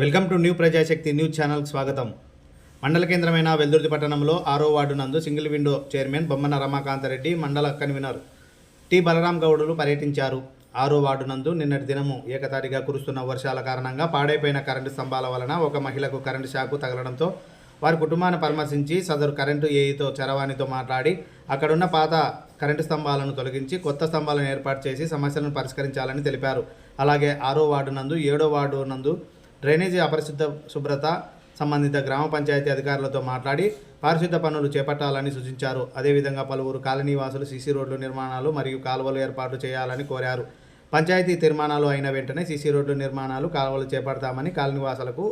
Welcome to new Prajasakti news ఛానల్కి స్వాగతం. మండల కేంద్రమైన వెల్దుర్తి పట్టణంలో ఆరో వార్డు నందు single window chairman Bommana Ramakantha Reddy మండల కన్వీనర్ టి బలరాం గౌడులు పర్యటించారు. ఆరో వార్డు నందు నిన్నటి దినము ఏకతాటిగా కురుస్తున్న వర్షాల కారణంగా పాడైపోయిన కరెంటు స్తంభాల వలన ఒక మహిళకు కరెంటు షాకు తగలడంతో వారి కుటుంబాన్ని పరామర్శించి సదరు కరెంటు ఏఈతో చరవాణితో మాట్లాడి అక్కడున్న పాత కరెంటు స్తంభాలను తొలగించి కొత్త స్తంభాలను ఏర్పాటు చేసి సమస్యలను పరిష్కరించాలని తెలిపారు. అలాగే ఆరో వార్డు నందు ఏడో వార్డు నందు డ్రైనేజీ అపరిశుద్ధ శుభ్రత సంబంధిత గ్రామ పంచాయతీ అధికారులతో మాట్లాడి పారిశుద్ధ పనులు చేపట్టాలని సూచించారు. అదేవిధంగా పలువురు కాలనీవాసులు సీసీ రోడ్లు నిర్మాణాలు మరియు కాలువలు ఏర్పాటు చేయాలని కోరారు. పంచాయతీ తీర్మానాలు అయిన వెంటనే సీసీ రోడ్లు నిర్మాణాలు కాలువలు చేపడతామని కాలనీవాసులకు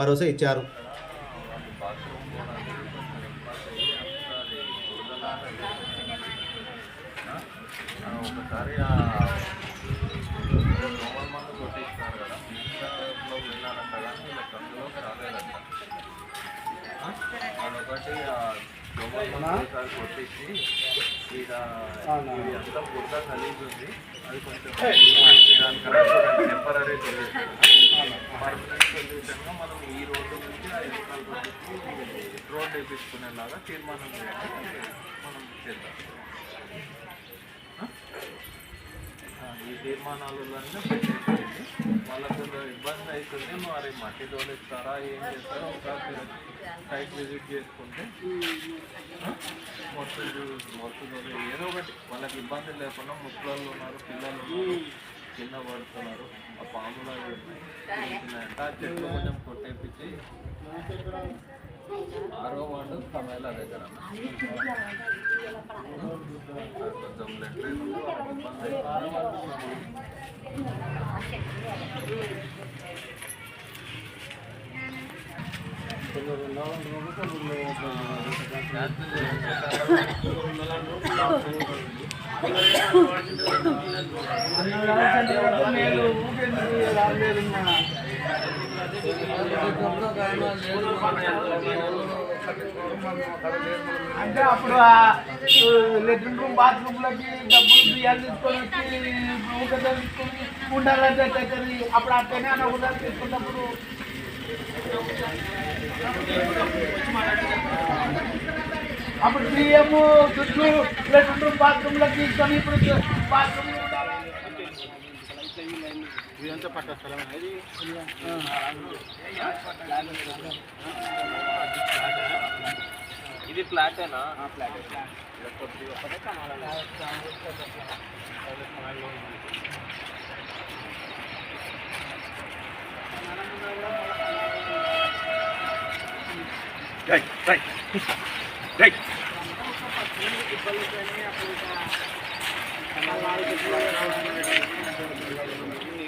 భరోసా ఇచ్చారు. ఒకసారి మందు ఒకసారి కొట్టించి ఈడ ఇది అంతా కలిగి ఉంది అది కొంచెం దానికన్నా టెంపరీ సొల్యూషన్ పర్మనెంట్ సొల్యూషన్గా మనం ఈ రోడ్డు నుంచి ఆ ఎన్నికల రోడ్డుకి రోడ్ వేపించుకునేలాగా తీర్మానం చేయాలి. మనం చేద్దాం. ఈ తీర్మానాలన్నీ పెట్టేసేయండి. వాళ్ళకు ఇబ్బంది అవుతుంది మరి మట్టి తోలిస్తారా ఏం చేస్తారో ఒకసారి సైట్ విజిట్ చేసుకుంటే మొత్తం చూ- మొత్తం ఏదో ఒకటి. వాళ్ళకి ఇబ్బంది లేకుండా ముసలోళ్ళు ఉన్నారు పిల్లలు ఉన్నారు కింద పడుతున్నారు ఆ పాములు అవి ఆ చెట్లు కొంచెం కొట్టేపించి ఆరో వార్డు కమేళ దగ్గర కొంచెం లెటర్ ఇబ్బంది అవుతుంది. అంటే అప్పుడు ఆ లెట్రిన్ రూమ్ బాత్రూమ్ లకి డబ్బులు బియ్యాలు తీసుకొని వచ్చి ఊకతో తీసుకొని ఉండాలంటే అవుతుంది అప్పుడు అట్టనే అని ఉండాలి తీసుకున్నప్పుడు. అప్పుడు బియ్యం దుడ్లు లెట్రిన్ రూమ్ బాత్రూమ్ లకి తీసుకొని ఇప్పుడు బాత్రూమ్ ఉండాలి ఇది ఫ్లాటేనా చేపిద్దాం కాలువలు చేపించి లేదు లేదు పంచాయతీ గోడలో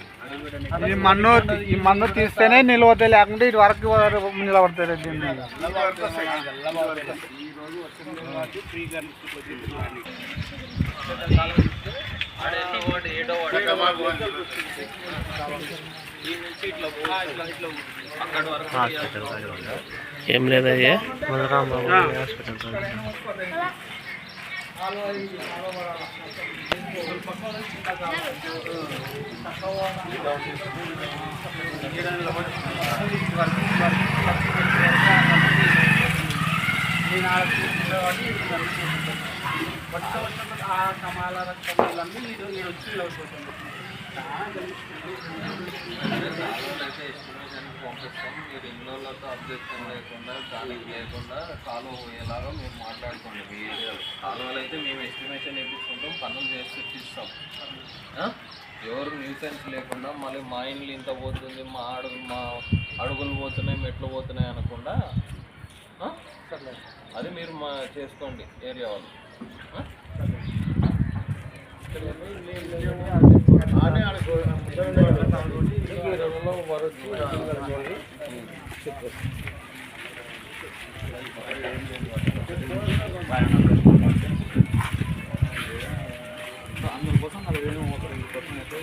ఈ మన్ను ఈ మన్ను తీస్తేనే నిలవతాయి లేకుంటే ఇటు వరకు నిలబడతారు దీని మీద. ఆడేదో వాడు ఏడో వాడు ఈ నుంచి ఇట్లా ఆ కమాల రక్తములన్నీ ఇది వచ్చి నిలబడిపోతుంది పంపిస్తాం మీరు ఇండ్లతో అబ్జెక్షన్ లేకుండా దానికి లేకుండా కాలువ పోయేలాగా మేము మాట్లాడుకోండి మీ ఏరియాలో కాలువలు అయితే మేము ఎస్టిమేషన్ వేపించుకుంటాం పనులు చేసి ఇస్తాం ఆ? ఎవరు న్యూసెన్స్ లేకుండా మళ్ళీ మా ఇండ్లు ఇంత పోతుంది మా అడుగు మా అడుగులు పోతున్నాయి మెట్లు పోతున్నాయి అనకుండా ఆ? అది మీరు మా చేసుకోండి. ఏరియా వాళ్ళు అందుకోసం నలభై వేలు ముప్పై కోసం అయితే